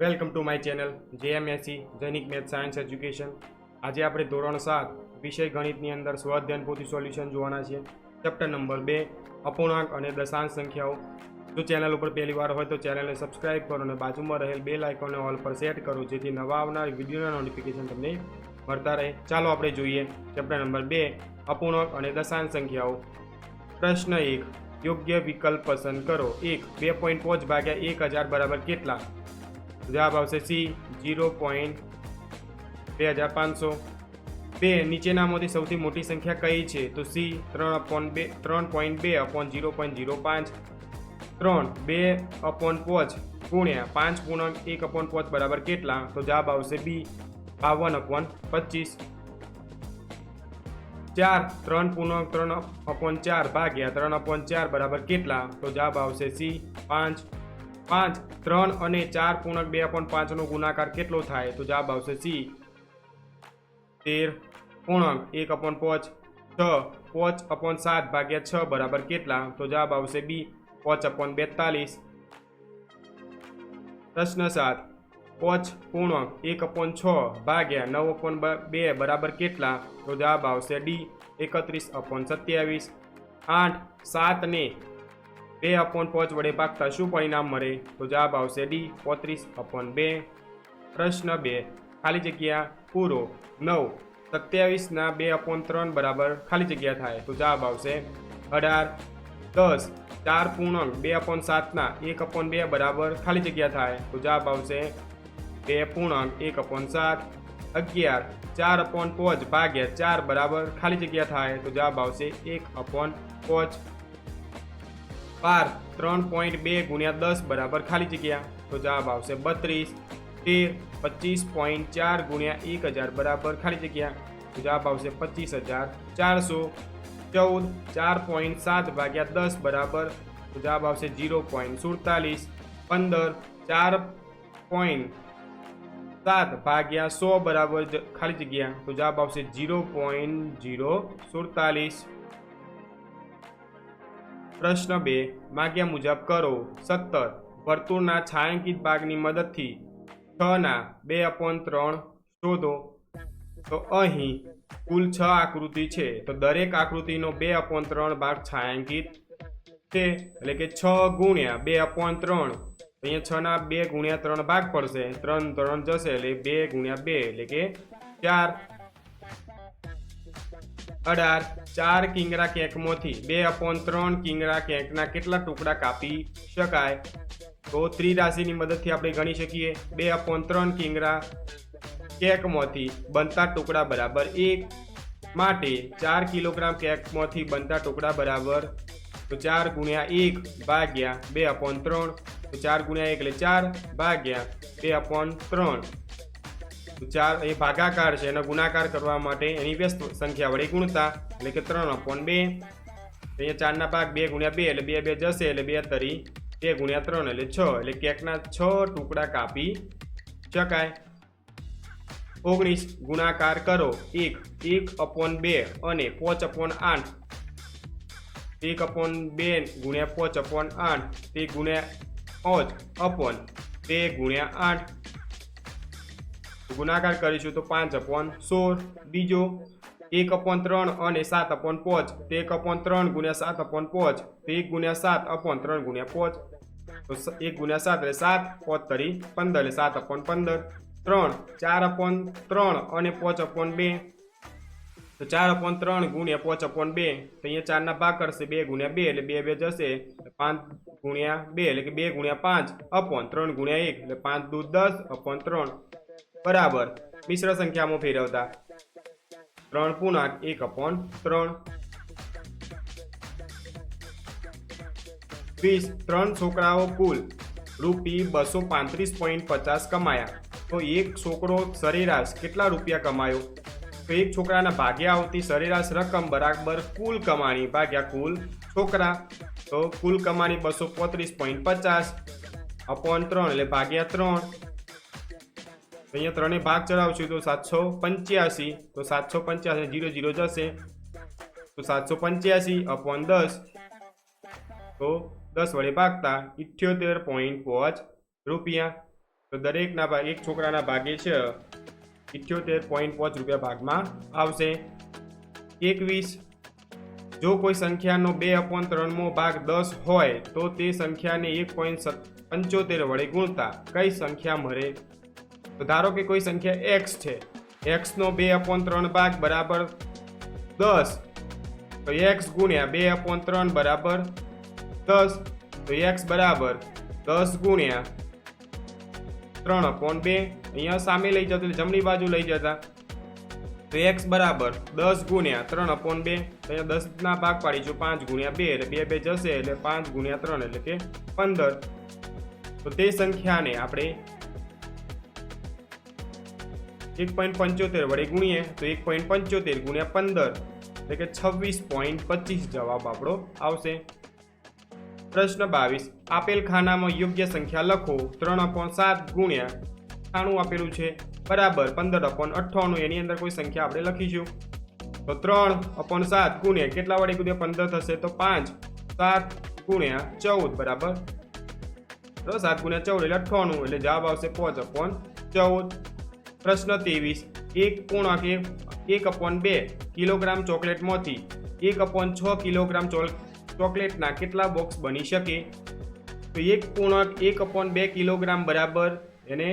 Welcome to my channel, JMSC Jainik math science education. આજે આપણે ધોરણ સાત, વિષય ગણિતની અંદર સ્વઅધ્યયન પોથી સોલ્યુશન જોવાના છીએ. ચેપ્ટર નંબર બે, અપૂર્ણાંક અને દશાંશ સંખ્યાઓ. જો ચેનલ ઉપર પહેલી વાર હોય તો ચેનલને સબસ્ક્રાઇબ કરો અને બાજુમાં રહેલ બે લાઇકોને ઓલ પર સેટ કરો, જેથી નવા આવનાર વિડીયોના નોટિફિકેશન તમને મળતા રહે. ચાલો આપણે જોઈએ ચેપ્ટર નંબર બે, અપૂર્ણાંક અને દશાંશ સંખ્યાઓ. પ્રશ્ન એક, યોગ્ય વિકલ્પ પસંદ કરો. એક, બે પોઈન્ટ પાંચ ભાગ્યા એક હજાર બરાબર કેટલા? જવાબ આવશે સી જીરો પોઈન્ટ બે હજાર પાંચસો બે નીચેનામાંથી સૌથી મોટી સંખ્યા કઈ છે તો સી ત્રણ અપોન બે ત્રણ પોઈન્ટ બે અપોન જીરો પોઈન્ટ જીરો પાંચ ત્રણ બે અપોન પાંચ ગુણ્યા પાંચ પૂર્ણાંક એક અપોન પાંચ બરાબર કેટલા તો જવાબ આવશે બી બાવન અપોન પચીસ ચાર ત્રણ પૂર્ણાંક ત્રણ અપોન ચાર ભાગ્યા ત્રણ અપોન ચાર બરાબર કેટલા તો જવાબ આવશે સી પાંચ પાંચ, ત્રણ અને ચાર પૂર્ણક બે અપોન પાંચનો ગુણાકાર કેટલો થાય? તો જવાબ આવશે સી. તેર પૂર્ણક, એક અપોન પાંચ, છ, પાંચ અપોન સાત ભાગ્યા છ બરાબર કેટલા? તો જવાબ આવશે બી, પાંચ અપોન બેતાલીસ. પ્રશ્ન સાત, પાંચ પૂર્ણક, એક અપોન છ ભાગ્યા નવ અપોન બે બરાબર કેટલા? તો જવાબ આવશે ડી, એકત્રીસ અપોન સત્યાવીસ. આઠ સાતને બે અપોન પાંચ વડે ભાગતા શું પરિણામ મળે? તો જવાબ આવશે ડી, પોત્રીસ અપોન બે. પ્રશ્ન બે. ખાલી જગ્યા પૂરો. નવ. સત્યાવીસના બે અપોન ત્રણ બરાબર ખાલી જગ્યા થાય. તો જવાબ આવશે અઢાર. દસ. ચાર પૂર્ણાંક બે અપોન સાતના એક અપોન બે બરાબર ખાલી જગ્યા થાય. તો જવાબ આવશે બે પૂર્ણાંક એક અપોન સાત. અગિયાર. ચાર અપોન પાંચ ભાગ્યા ચાર બરાબર ખાલી જગ્યા થાય. તો જવાબ આવશે એક અપોન પાંચ. બાર ત્રણ પોઈન્ટ બે ગુણ્યા દસ બરાબર ખાલી જગ્યા. તો જવાબ આવશે બત્રીસ. તેર, પચીસ પોઈન્ટ ચાર ગુણ્યા એક હજાર બરાબર ખાલી જગ્યા. તો જવાબ આવશે પચીસ હજાર ચારસો. ચૌદ, ચાર પોઈન્ટ સાત ભાગ્યા દસ બરાબર. તો જવાબ આવશે જીરો પોઈન્ટ સુડતાલીસ. પંદર, ચાર પોઈન્ટ સાત ભાગ્યા સો બરાબર જ- ખાલી જગ્યા. તો જવાબ આવશે જીરો પોઈન્ટ જીરો સુડતાલીસ. પ્રશ્ન બે. માગ્યા મુજબ કરો. સત્તર. વર્તુળના છાંયાંકિત ભાગની મદદથી. છ ના. બે અપોન ત્રણ. શોધો. તો અહીં કુલ છ આકૃતિ છે. તો દરેક આકૃતિનો બે અપોન ત્રણ ભાગ છાંયાંકિત છે. એટલે કે છ ગુણ્યા બે અપોન ત્રણ. અહીંયા છ ના બે ગુણ્યા ત્રણ ભાગ પડશે. ત્રણ ત્રણ જશે એટલે બે ગુણ્યા બે. એટલે કે ચાર. અઢાર, ચાર કિંગરા કેકમાંથી બે અપોન ત્રણ કિંગરા કેકના કેટલા ટુકડા કાપી શકાય? તો ત્રિરાશિની મદદથી આપણે ગણી શકીએ. બે અપોન ત્રણ કિંગરા કેકમાંથી બનતા ટુકડા બરાબર એક. માટે ચાર કિલોગ્રામ કેકમાંથી બનતા ટુકડા બરાબર તો ચાર ગુણ્યા એક ભાગ્યા બે અપોન ત્રણ. તો ચાર ગુણ્યા એક એટલે ચાર ભાગ્યા બે અપોન ત્રણ. ચાર, એ ભાગાકાર છે, એનો ગુણાકાર કરવા માટે એની વ્યસ્ત સંખ્યા વડે ગુણતા, એટલે કે ત્રણ અપોન બે. અહીંયા ચારના ભાગ બે ગુણ્યા બે, એટલે બે બે જશે, એટલે બે તરી બે ગુણ્યા ત્રણ, એટલે છ. એટલે કેકના છ ટુકડા કાપી શકાય. ઓગણીસ, ગુણાકાર કરો. એક એક અપોન બે અને પોચ અપોન આઠ. એક અપોન બે ગુણ્યા પોચ અપોન આઠ, તે ગુણ્યા પાંચ અપોન બે ગુણ્યા આઠ. ગુણાકાર કરીશું તો પાંચ અપોન સોળ, બીજો એક અપોન ત્રણ અને સાત અપોન પોચ. તે એક અપોન ત્રણ ગુણ્યા સાત અપોન પોચ. તે એક ગુણ્યા સાત અપોન ત્રણ ગુણ્યા પોચ. તો સ- એક ગુણ્યા સાત એટલે સાત, પોચ તરી પંદર એટલે સાત અપોન પંદર. ત્રણ, ચાર અપોન ત્રણ અને પોચ અપોન બે. તો ચાર અપોન ત્રણ ગુણ્યા પોચ અપોન બે. તો અહીંયા ચારના ભાગ કરશે, બે ગુણ્યા બે એટલે બે બે જશે. એટલે પાંચ ગુણ્યા બે એટલે કે બે ગુણ્યા પાંચ અપોન ત્રણ ગુણ્યા એક એટલે પાંચ દૂ દસ અપોન ત્રણ. બરાબર. મિશ્ર સંખ્યામાં ફેરવતા. ત્રણ પૂર્ણાંક, એક અપોન ત્રણ. વીસ, ત્રણ છોકરાઓ કુલ. રૂપી બસો પાંત્રીસ પોઈન્ટ પચાસ કમાયા. તો એક છોકરો સરેરાશ કેટલા રૂપિયા કમાયો? તો એક છોકરાના ભાગ્યા આવતી સરેરાશ રકમ બરાબર કુલ કમાણી ભાગ્યા કુલ છોકરા. તો કુલ કમાણી બસો પોત્રીસ પોઈન્ટ પચાસ. અપોન ત્રણ એટલે ભાગ્યા ત્રણ. અહીંયા ત્રણે ભાગ ચડાવશું તો સાતસો પંચ્યાસી, તો સાતસો પંચ્યાસી, જીરો જીરો જશે. તો સાતસો પંચ્યાસી અપોન દસ, તો દસ વડે ભાગતા ઇઠ્યોતેર પોઈન્ટ પાંચ રૂપિયા. તો દરેકના ભાગ એક છોકરાના ભાગે છે ઇઠ્યોતેર પોઈન્ટ પાંચ રૂપિયા ભાગમાં આવશે. એકવીસ, જો કોઈ સંખ્યાનો બે અપોન ત્રણમો ભાગ દસ હોય, તો તે સંખ્યાને એક પોઈન્ટ પંચોતેર વડે ગુણતા કઈ સંખ્યા મળે? તો ધારો કે કોઈ સંખ્યા એક્સ છે. એક્સનો બે અપોન ત્રણ ભાગ બરાબર દસ. તો એક્સ ગુણ્યા બે અપોન ત્રણ બરાબર દસ. તો એક્સ બરાબર દસ ગુણ્યા ત્રણ અપોન બે. અહીંયા સામે લઈ જતો જમણી બાજુ લઈ જતા. તો એક્સ બરાબર દસ ગુણ્યા ત્રણ અપોન બે. અહીંયા દસના ભાગ પાડીશું પાંચ ગુણ્યા બે, એટલે બે બે જશે, એટલે પાંચ ગુણ્યા ત્રણ, એટલે કે પંદર. તો તે સંખ્યાને આપણે એક પોઈન્ટ પંચોતેર વડે ગુણીએ તો એક પોઈન્ટ પંચોતેર ગુણ્યા પંદર, એટલે કે છવ્વીસ પોઈન્ટ પચીસ જવાબ આપણો આવશે. પ્રશ્ન બાવીસ, આપેલ ખાનામાં યોગ્ય સંખ્યા લખો, ત્રણ અપોન સાત ગુણ્યા અઠ્ઠાણું આપેલું છે. બરાબર, પંદર અપોન અઠ્ઠાણું, એની અંદર કોઈ સંખ્યા આપણે લખીશું. તો ત્રણ અપોન સાત ગુણ્યા કેટલા વડે ગુણ્યા પંદર થશે? તો પાંચ, સાત ગુણ્યા ચૌદ, બરાબર? સાત ગુણ્યા ચૌદ એટલે અઠ્ઠાણું, એટલે જવાબ આવશે પાંચ અપોન ચૌદ. પ્રશ્ન ત્રેવીસ. એક પૂર્ણાંક એક એક અપોન બે કિલોગ્રામ ચોકલેટમાંથી એક અપોન છ કિલોગ્રામ ચોકલેટના કેટલા બોક્સ બની શકે? તો એક પૂર્ણાંક એક અપોન બે કિલોગ્રામ બરાબર એને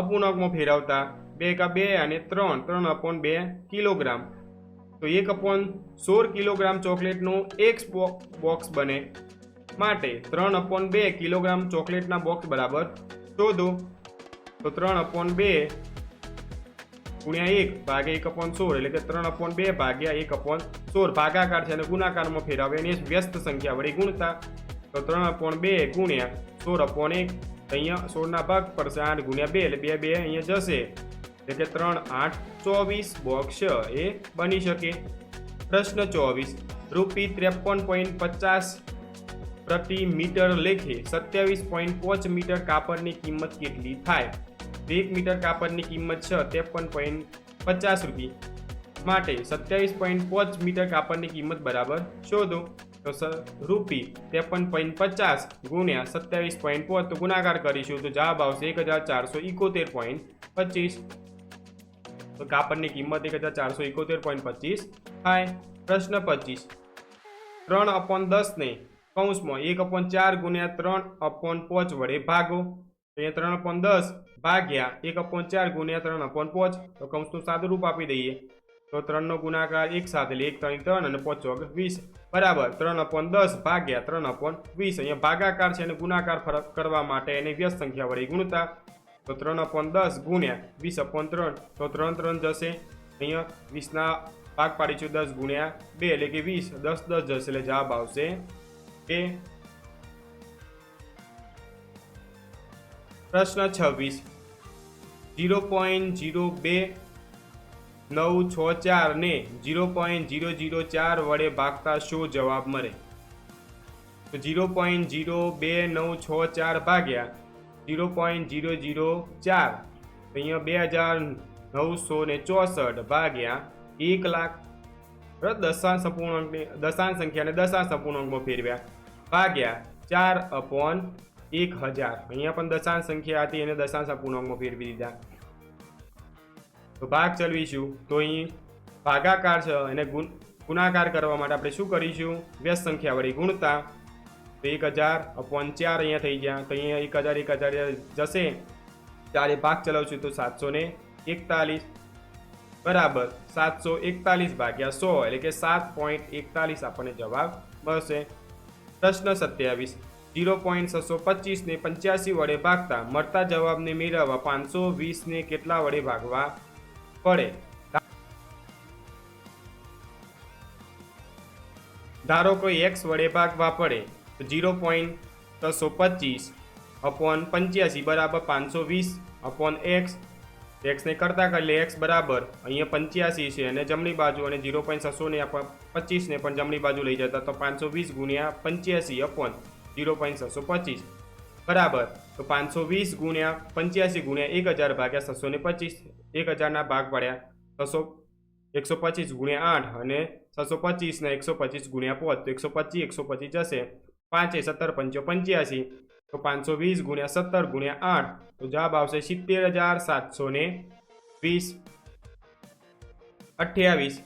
અપૂર્ણાંકમાં ફેરવતા બે કા બે અને ત્રણ ત્રણ અપોન બે કિલોગ્રામ. તો એક અપોન સોળ કિલોગ્રામ ચોકલેટનું એક બોક્સ બને માટે ત્રણ અપોન બે કિલોગ્રામ ચોકલેટના બોક્સ બરાબર શોધો. તો ત્રણ અપોન બે ગુણ્યા એક ભાગ્યા એક અપોન સોળ, એટલે કે ત્રણ અપોન બે ભાગ્યા એક અપોન સોળ. ભાગાકાર છે અને ગુણાકારમાં ફેરવે એને વ્યસ્ત સંખ્યા વડે ગુણતા. તો ત્રણ અપોન બે ગુણ્યા સોળ અપોન એક. અહીંયા સોળના ભાગ પડશે આઠ ગુણ્યા બે, એટલે બે બે અહીંયા જશે. એટલે કે ત્રણ આઠ ચોવીસ બોક્સ એ બની શકે. પ્રશ્ન ચોવીસ. રૂપી ત્રેપન પોઈન્ટ પચાસ પ્રતિ મીટર લેખે સત્યાવીસ પોઈન્ટ પાંચ મીટર કાપડની કિંમત કેટલી થાય? એક મીટર કાપડની કિંમત છે ત્રેપન પોઈન્ટ પચાસ રૂપિયા માટે સત્યાવીસ પોઈન્ટ પાંચ મીટર કાપડની કિંમત બરાબર શોધો. તો રૂપી ત્રેપન પોઈન્ટ પચાસ ગુણ્યા સત્યાવીસ પોઈન્ટ પાંચ. તો ગુણાકાર કરીશું તો જવાબ આવશે એક હજાર ચારસો ઇકોતેર પોઈન્ટ પચીસ. તો કાપડની કિંમત એક હજાર ચારસો ઇકોતેર પોઈન્ટ પચીસ થાય. પ્રશ્ન પચીસ. ત્રણ અપોન દસને કૌંસમાં એક અપોન ચાર ગુણ્યા ત્રણ અપોન પાંચ વડે ભાગો. તો અહીંયા ત્રણ અપોન દસ ભાગ્યા એક અપોન ચાર ગુણ્યા ત્રણ અપોન પાંચ. તો કૌંસનું સાદું રૂપ આપી દઈએ. તો ત્રણનો ગુણાકાર એક સાથે એટલે એક ત્રણ ત્રણ અને પાંચ ચોક વીસ. બરાબર, ત્રણ અપોન દસ ભાગ્યા ત્રણ અપોન વીસ. અહીંયા ભાગાકાર છે અને ગુણાકાર ફરક કરવા માટે એને વ્યસ્ત સંખ્યા વડે ગુણતા. તો ત્રણ અપોન દસ ગુણ્યા વીસ અપોન ત્રણ. તો ત્રણ ત્રણ જશે. અહીંયા વીસના ભાગ પાડીશું દસ ગુણ્યા બે એટલે કે વીસ. દસ દસ જશે એટલે જવાબ આવશે બે પ્રશ્ન છવ્વીસ. જીરો પોઈન્ટ જીરો બે નવ છ ચાર ને જીરો પોઈન્ટ જીરો જીરો ચાર વડે ભાગતા શું જવાબ મળે? તો જીરો પોઈન્ટ જીરો બે નવ છ ચાર ભાગ્યા જીરો પોઈન્ટ જીરો જીરો ચાર. અહીંયા બે હજાર નવસો ને ચોસઠ ભાગ્યા એક લાખ. દશાંશ અપૂર્ણાંકને, દશાંશ સંખ્યાને દશાંશ અપૂર્ણાંકમાં ફેરવ્યા. ભાગ્યા ચાર અપોન એક હજાર. અહીંયા પણ દશાંશ સંખ્યા હતી એને દશાંશ અપૂર્ણાંકમાં ફેરવી દીધા. તો ભાગ ચલવીશું. તો અહીં ભાગાકાર છે એને ગુણ, ગુણાકાર કરવા માટે આપણે શું કરીશું? વ્યસ્ત સંખ્યા વળી ગુણતા. તો એક હજાર અપોન ચાર અહીંયા થઈ ગયા. તો અહીંયા એક હજાર એક હજાર જશે. ચારે ભાગ ચલાવશું તો સાતસો ને એકતાલીસ. બરાબર. સાતસો એકતાલીસ ભાગ્યા સો, એટલે કે સાત પોઈન્ટ એકતાલીસ આપણને જવાબ મળશે. પ્રશ્ન સત્યાવીસ. જીરો પોઈન્ટ છસો પચીસને પંચ્યાસી વડે ભાગતા મળતા જવાબને મેળવવા પાંચસો વીસને કેટલા વડે ભાગવા પડે? ધારો કોઈ એક્સ વડે ભાગવા પડે, તો જીરો પોઈન્ટ છસો પચીસ અપોન પંચ્યાસી બરાબર પાંચસો વીસ, અપોન એક્સ, એક્સને કરતાં કરીએ એક્સ બરાબર અહીંયા પંચ્યાસી છે અને જમણી બાજુ અને જીરો પોઈન્ટ છસો ને પચીસને પણ જમણી બાજુ લઈ જતા તો પાંચસો વીસ ગુણ્યા પંચ્યાસી અપોન જીરો પોઈન્ટ છસો પચીસ. બરાબર. તો પાંચસો વીસ ગુણ્યા પંચ્યાસી ગુણ્યા એક હજાર ભાગ્યા છસો ને પચીસ. એક હજારના ભાગ પડ્યા છસો એકસો પચીસ ગુણ્યા આઠ અને છસો પચીસના એકસો પચીસ ગુણ્યા પાંચ. તો એકસો પચીસ એકસો પચીસ જશે. પાંચે સત્તર, પંચો પંચ્યાસી. તો પાંચસો વીસ ગુણ્યા સત્તર ગુણ્યા આઠ. તો જવાબ આવશે સિત્તેર હજાર સાતસો ને વીસ. અઠ્યાવીસ.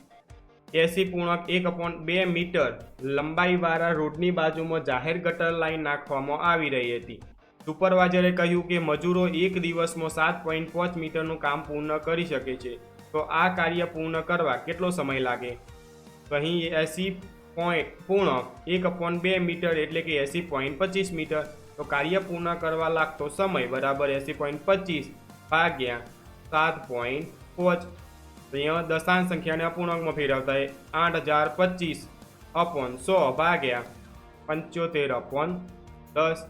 એસી પૂર્ણક એક અપોન બે મીટર લંબાઈવાળા રોડની બાજુમાં જાહેર ગટર લાઈન નાખવામાં આવી રહી હતી. સુપરવાઇઝરે કહ્યું કે મજૂરો એક દિવસમાં સાત પોઈન્ટ પાંચ મીટરનું કામ પૂર્ણ કરી શકે છે. તો આ કાર્ય પૂર્ણ કરવા કેટલો સમય લાગે? અહીં એસી પોઈન્ટ પૂર્ણ એક અપોન બે મીટર એટલે કે એસી પોઈન્ટ પચીસ મીટર. તો કાર્ય પૂર્ણ કરવા લાગતો સમય બરાબર એસી પોઈન્ટ પચીસ ભાગ્યા સાત પોઈન્ટ પાંચ. તો અહીંયા દશાંશ સંખ્યાને અપૂર્ણાંકમાં ફેરવતા એ આઠ હજાર પચીસ. અપોન સો ભાગ્યા પંચોતેર અપોન દસ.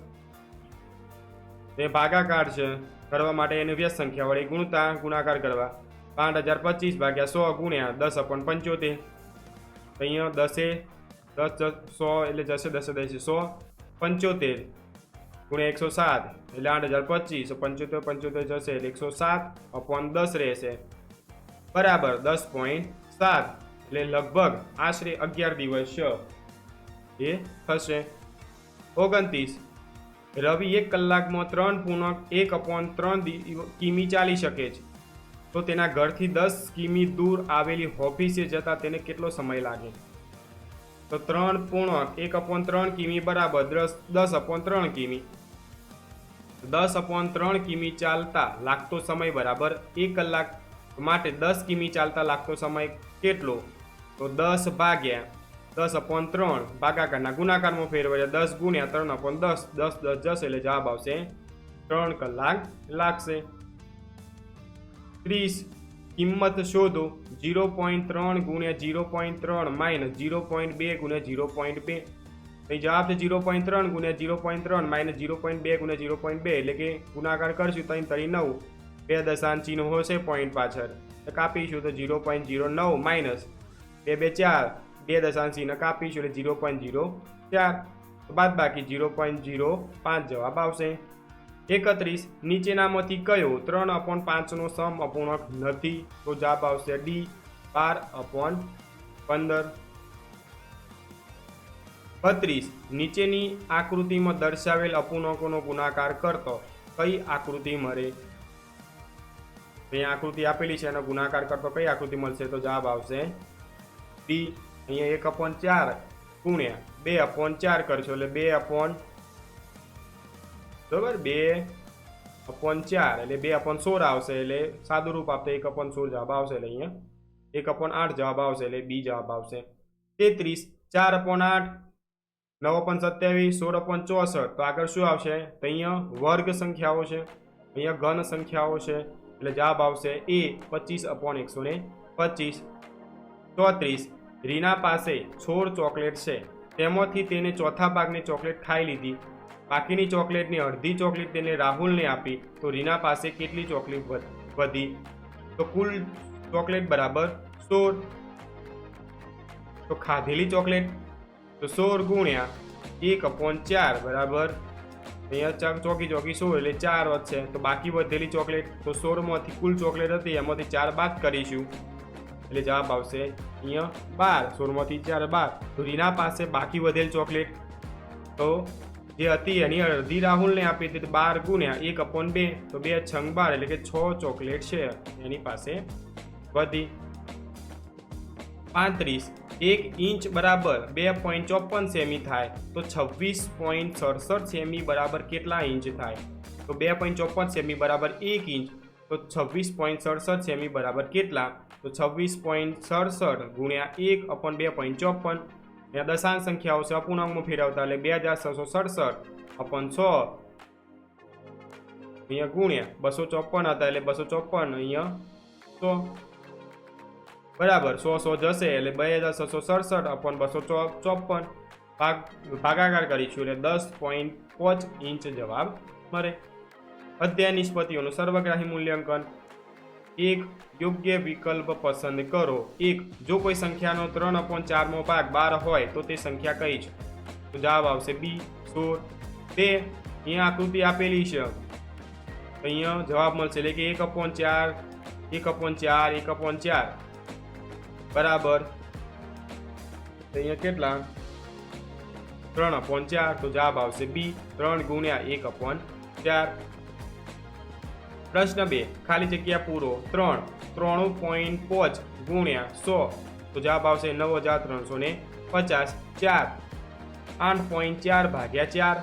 એ ભાગાકાર છે. કરવા માટે એને વ્યસ્ત સંખ્યા વડે ગુણતા ગુણાકાર કરવા. પાંચ હજાર પચીસ ભાગ્યા સો ગુણ્યા દસ અપોન પંચોતેર. તો અહીંયા દસે, દસ સો એટલે જશે દસે દસે, સો પંચોતેર. ગુણ્યા એકસો સાત એટલે આઠ હજાર પચીસ. પંચોતેર પંચોતેર જશે એટલે એકસો સાત અપોન દસ રહેશે. બરાબર દસ પોઈન્ટ સાત. એટલે લગભગ આશરે અગિયાર દિવસ એ થશે. ઓગણત્રીસ. રવિ એક કલાકમાં ત્રણ પૂર્ણક એક અપોન ત્રણ કિમી ચાલી શકે છે. તો તેના ઘરથી દસ કિમી દૂર આવેલી ઓફિસે જતા તેને કેટલો સમય લાગે? તો ત્રણ પૂર્ણક એક અપોન ત્રણ કિમી બરાબર દસ દસ અપોન ત્રણ કિમી. દસ અપોન ત્રણ કિમી ચાલતા લાગતો સમય બરાબર એક કલાક માટે દસ કિમી ચાલતા લાગતો સમય કેટલો? તો દસ ભાગ્યા દસ અપોન ત્રણ ભાગાકારના ગુણાકારમાં ફેરવાય દસ ગુણ્યા ત્રણ અપોન દસ. દસ દસ જશે એટલે જવાબ આવશે ત્રણ કલાક લાગશે. ત્રીસ, કિંમત શોધો. જીરો પોઈન્ટ ત્રણ ગુણ્યા જીરો પોઈન્ટ ત્રણ માઇનસ જીરો પોઈન્ટ બે ગુણ્યા જીરો પોઈન્ટ બે. અહીં જવાબ છે જીરો પોઈન્ટ ત્રણ ગુણ્યા જીરો પોઈન્ટ ત્રણ માઇનસ જીરો પોઈન્ટ બે ગુણ્યા જીરો પોઈન્ટ બે એટલે કે ગુણાકાર કરશું ત્રણ તરી નવ. બે દશાંશ ચિહ્નો હશે પોઈન્ટ પાછળ. તો કાપીશું તો જીરો પોઈન્ટ ઝીરો નવ માઇનસ બે બે ચાર, બે દશાંશ ચિહ્ન કાપીશું એટલે ઝીરો પોઈન્ટ ઝીરો ચાર. બાદ બાકી જીરો પોઈન્ટ ઝીરો પાંચ જવાબ આવશે. એકત્રીસ, નીચેનામાંથી કયો ત્રણ અપોન પાંચનો સમ અપૂર્ણક નથી? તો જવાબ આવશે ડી, બાર અપોન પંદર. બત્રીસ, નીચેની આકૃતિમાં દર્શાવેલ અપૂર્ણકોનો ગુણાકાર કરતો કઈ આકૃતિ મળે અહીંયા આકૃતિ આપેલી છે એનો ગુણાકાર કરતો કઈ આકૃતિ મળશે તો જવાબ આવશે બી અહીંયા એક અપોન ચાર ગુણ્યા બે અપોન ચાર કરશો એટલે બે અપોન બરોબર? બે અપોન ચાર એટલે બે અપોન સોળ આવશે એટલે સાદું રૂપ આપતા એક અપોન સોળ જવાબ આવશે એટલે અહીંયા એક અપોન આઠ જવાબ આવશે એટલે બી જવાબ આવશે. તેત્રીસ, ચાર અપોન આઠ, નવ અપોન સત્યાવીસ, સોળ અપોન ચોસઠ. તો આગળ શું આવશે? તો અહીંયા વર્ગ સંખ્યાઓ છે. અહીંયા ઘન સંખ્યાઓ છે. એટલે જવાબ આવશે એ પચીસ અપોન એકસો ને પચીસ. ચોત્રીસ, રીના પાસે છોડ ચોકલેટ છે. તેમાંથી તેને ચોથા ભાગની ચોકલેટ ખાઈ લીધી. બાકીની ચોકલેટની અડધી ચોકલેટ તેને રાહુલને આપી. તો રીના પાસે કેટલી ચોકલેટ વધી તો કુલ ચોકલેટ બરાબર સોળ. તો ખાધેલી ચોકલેટ? તો સોળ ગુણ્યા એક અપોન ચાર બરાબર અહીંયા ચાર ચોકી ચોકી શું એટલે ચાર વધશે તો બાકી વધેલી ચોકલેટ તો સોળમાંથી કુલ ચોકલેટ હતી, એમાંથી ચાર બાદ કરીશું. એટલે જવાબ આવશે અહીંયા બાર, સોળમાંથી ચાર બાર. તો રીના પાસે બાકી વધેલ ચોકલેટ. તો જે હતી એની અડધી રાહુલને આપી હતી બાર ગુણ્યા એક અપોન બે. તો બે છંગ બાર, એટલે કે છ ચોકલેટ છે. એની પાસે વધી પાંત્રીસ. એક ઇંચ બરાબર બે પોઈન્ટ ચોપન સેમી થાય, તો છવ્વીસ પોઈન્ટ સડસઠ સેમી બરાબર કેટલા ઇંચ થાય? તો બે પોઈન્ટ ચોપન સેમી બરાબર એક ઇંચ, તો છવ્વીસ પોઈન્ટ સડસઠ સેમી બરાબર કેટલા? તો છવ્વીસ પોઈન્ટ સડસઠ ગુણ્યા એક અપન બે પોઈન્ટ ચોપન. ત્યાં દશાંશ સંખ્યાઓ છે, અપૂર્ણાંકમાં ફેરવતા એટલે બે હજાર છસો સડસઠ અપન છ. અહીંયા ગુણ્યા બસો ચોપન હતા એટલે બસો ચોપન અહીંયા સો. બરાબર, સો સો જશે એટલે બે હજાર છસો સડસઠ અપોન બસો ચોપન. ભાગ, ભાગાકાર કરીશું એટલે દસ પોઈન્ટ પાંચ ઇંચ જવાબ મળે. અધ્યાય નિષ્પતિઓનું સર્વગ્રાહી મૂલ્યાંકન. એક, યોગ્ય વિકલ્પ પસંદ કરો. એક, જો કોઈ સંખ્યાનો ત્રણ અપોન ચારમો ભાગ બાર હોય, તો તે સંખ્યા કઈ છે? તો જવાબ આવશે બી, સોળ. બે, અહીંયા આકૃતિ આપેલી છે. અહીંયા જવાબ મળશે એટલે કે એક અપોન ચાર, એક અપોન ચાર, એક અપોન ચાર. બરાબર. અહીંયા કેટલા? ત્રણ અપોન ચાર, તો જવાબ આવશે બી. ત્રણ ગુણ્યા એક અપોન ચાર. પ્રશ્ન બે, ખાલી જગ્યા પૂરો. ત્રણ, ત્રાણું પોઈન્ટ પાંચ ગુણ્યા સો. તો જવાબ આવશે નવ હજાર ત્રણસો ને પચાસ ચાર. આઠ પોઈન્ટ ચાર ભાગ્યા ચાર.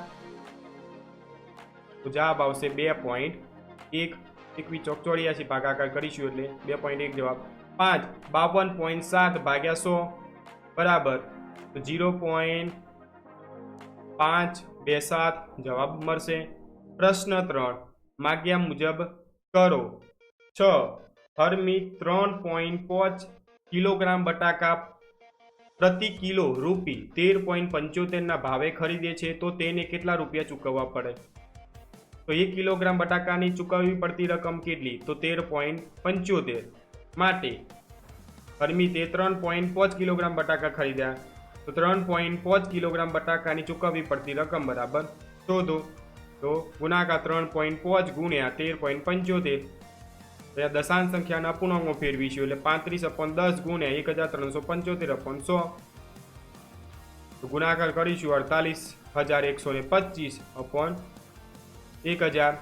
તો જવાબ આવશે બે પોઈન્ટ એક. એકવી ચોક ચોર્યાસી ભાગાકાર કરીશું એટલે બે પોઈન્ટ એક જવાબ પાંચ, બાવન પોઈન્ટ સાત ભાગ્યા સો, બરાબર. તો જીરો પોઈન્ટ પાંચ બે સાત જવાબ મળશે. પ્રશ્ન ત્રણ, માગ્યા મુજબ કરો. છ હરમી ત્રણ પોઈન્ટ પાંચ કિલોગ્રામ બટાકા પ્રતિ કિલો રૂપી તેર પોઈન્ટ પંચોતેરના ભાવે ખરીદે છે, તો તેને કેટલા રૂપિયા ચૂકવવા પડે? તો એક કિલોગ્રામ બટાકાની ચૂકવવી પડતી રકમ કેટલી? તો તેર પોઈન્ટ પંચોતેર. માટે હરમિતે ત્રણ પોઈન્ટ પાંચ કિલોગ્રામ બટાકા ખરીદ્યા. તો ત્રણ પોઈન્ટ પાંચ કિલોગ્રામ બટાકાની ચૂકવવી પડતી રકમ બરાબર. શોધો. તો ગુણાકાર ત્રણ પોઈન્ટ પાંચ ગુણ્યા તેર પોઈન્ટ પંચોતેર. ત્યાં દશાંશ સંખ્યાના અપૂર્ણાંકો ફેરવીશું એટલે પાંત્રીસ અપોન દસ ગુણ્યા એક હજાર ત્રણસો પંચોતેર અપોન સો. ગુણાકાર કરીશું અડતાલીસ હજાર એકસો ને પચીસ અપોન એક હજાર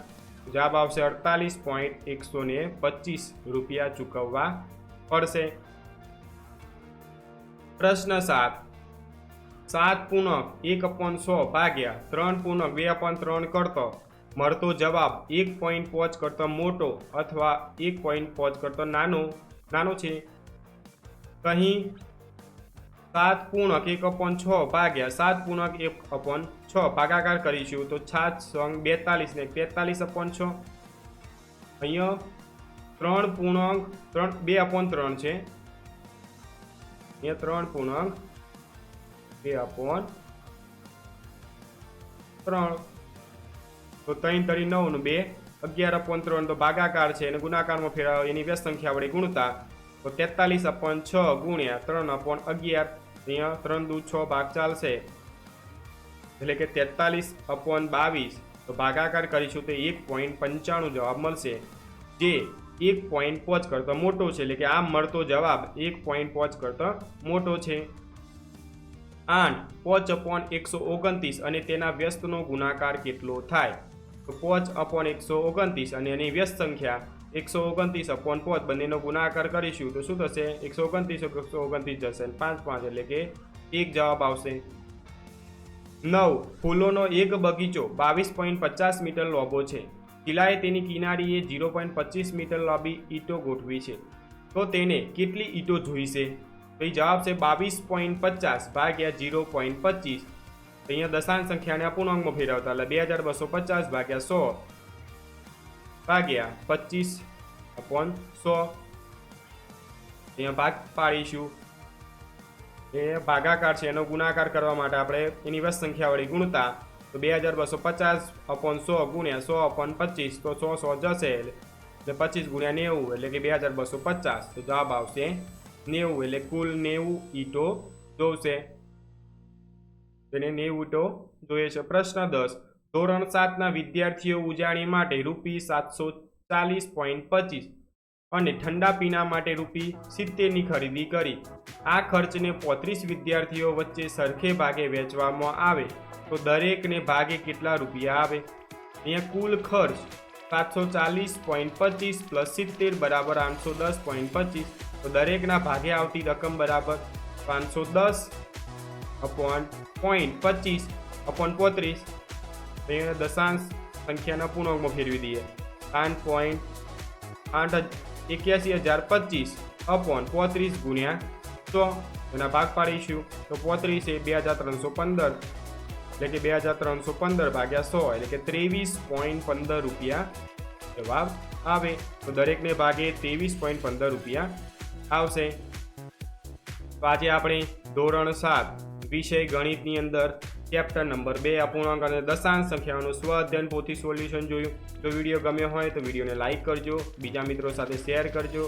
જવાબ આવશે અડતાલીસ પોઈન્ટ એકસો ને પચીસ રૂપિયા ચૂકવવા પડશે. પ્રશ્ન સાત. સાત પૂનક એક અપોન સો ભાગ્યા ત્રણ પૂનક બે અપોન ત્રણ કરતો મળતો જવાબ એક પોઈન્ટ પાંચ કરતો મોટો અથવા એક પોઈન્ટ પાંચ કરતો નાનો નાનો છે. કહી સાત પૂર્ણક એક અપોન છ ભાગ્યા સાત પૂર્ણક એક અપોન છ ભાગાકાર કરીશું તો સાત સંગ બેતાલીસ ને તેતાલીસ અપોન છ અહીંયા ત્રણ પૂર્ણાંક ત્રણ બે અપોન ત્રણ છે અહીંયા ત્રણ પૂર્ણાંક બે અપોન ત્રણ તો ત્રણ તરી નવ ને બે અગિયાર અપોન ત્રણ તો ભાગાકાર છે અને ગુણાકારમાં ફેરવો એની વ્યસ્ત સંખ્યા વડે ગુણતા તો તેતાલીસ અપોન છ ગુણ્યા ત્રણ અપોન અગિયાર અહીંયા ત્રણ દુ છ ભાગ ચાલશે. એટલે કે તેતાલીસ અપોન બાવીસ. તો ભાગાકાર કરીશું તો એક પોઈન્ટ પંચાણું જવાબ મળશે. જે એક પોઈન્ટ પાંચ કરતો મોટો છે, એટલે કે આમ મળતો જવાબ એક પોઈન્ટ પાંચ કરતો મોટો છે. આઠ, પોચ અપોન એકસો ઓગણત્રીસ અને તેના વ્યસ્તનો ગુણાકાર કેટલો થાય? તો પોચ અપોન એકસો ઓગણત્રીસ અને એની વ્યસ્ત સંખ્યા એકસો ઓગણત્રીસ અપોન પોચ બંનેનો ગુણાકાર કરીશું, તો શું થશે? એકસો ઓગણત્રીસ એકસો ઓગણત્રીસ જશે પાંચ પાંચ એટલે કે એક જવાબ આવશે. નવ, ફૂલોનો એક બગીચો બાવીસ પોઈન્ટ પચાસ મીટર લોબો છે. કિલ્લાએ તેની કિનારીએ જીરો પોઈન્ટ પચીસ મીટર લાંબી ઈંટો ગોઠવી છે. તો તેને કેટલી ઈંટો જોઈશે? તો એ જવાબ છે બાવીસ પોઈન્ટ પચાસ ભાગ્યા જીરો પોઈન્ટ પચીસ. અહીંયા દશાંશ સંખ્યાને અપૂર્ણાંકમાં ફેરવતા, એટલે બે હજાર બસો પચાસ ભાગ્યા સો. ભાગ્યા પચીસ અપોન સો. અહીંયા ભાગ પાડીશું. એ ભાગાકાર છે, એનો ગુણાકાર કરવા માટે આપણે એની વસ્ત સંખ્યા વળી ગુણતા તો બે હજાર બસો પચાસ અપોન સો ગુણ્યા સો અપોન પચીસ તો સો સો જશે. એટલે પચીસ ગુણ્યા નેવું એટલે કે બે હજાર બસો પચાસ. તો જવાબ આવશે નેવું એટલે કુલ નેવું ઈંટો જોશે. તેને નેવું ઈટો જોઈએ છે, પ્રશ્ન દસ. ધોરણ સાતના વિદ્યાર્થીઓ ઉજાણી માટે રૂપી સાતસો ચાલીસ પોઈન્ટ પચીસ અને ઠંડા પીણા માટે રૂપી સિત્તેરની ખરીદી કરી. આ ખર્ચને પોત્રીસ વિદ્યાર્થીઓ વચ્ચે સરખે ભાગે વેચવામાં આવે તો દરેકને ભાગે કેટલા રૂપિયા આવે? અહીંયા કુલ ખર્ચ સાતસો ચાલીસ પોઈન્ટ પચીસ પ્લસ સિત્તેર બરાબર આઠસો દસ પોઈન્ટ પચીસ. તો દરેકના ભાગે આવતી રકમ બરાબર પાંચસો દસ અપોન પોઈન્ટ પચીસ અપોન પોત્રીસ. અહીંયા દશાંશ સંખ્યાના પૂર્ણાંકમાં ફેરવી દઈએ આઠ પોઈન્ટ આઠ એક્યાસી હજાર પચીસ અપોન પોત્રીસ ગુણ્યા સો એના ભાગ પાડીશું તો પોત્રીસ એ બે હજાર ત્રણસો પંદર એટલે કે બે હજાર ત્રણસો પંદર ભાગ્યા સો એટલે કે ત્રેવીસ પોઈન્ટ પંદર રૂપિયા જવાબ આવે. તો દરેકને ભાગે ત્રેવીસ પોઈન્ટ પંદર રૂપિયા આવશે. તો આજે આપણે ધોરણ સાત વિષય ગણિતની અંદર ચેપ્ટર નંબર બે અપૂર્ણાંક અને દશાંશ સંખ્યાઓનું સ્વ અધ્યયન પોથી સોલ્યુશન જોયું. તો વીડિયો ગમ્યો હોય તો વિડીયોને લાઇક કરજો, બીજા મિત્રો સાથે શેર કરજો.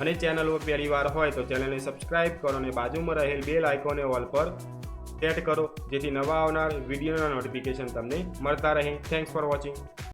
અને ચેનલ પર પહેલી વાર હોય તો ચેનલને સબસ્ક્રાઇબ કરો અને બાજુમાં રહેલ બેલ આઇકોને ઓલ પર સેટ કરો, જેથી નવા આવનાર વિડીયોના નોટિફિકેશન તમને મળતા રહે. Thanks for watching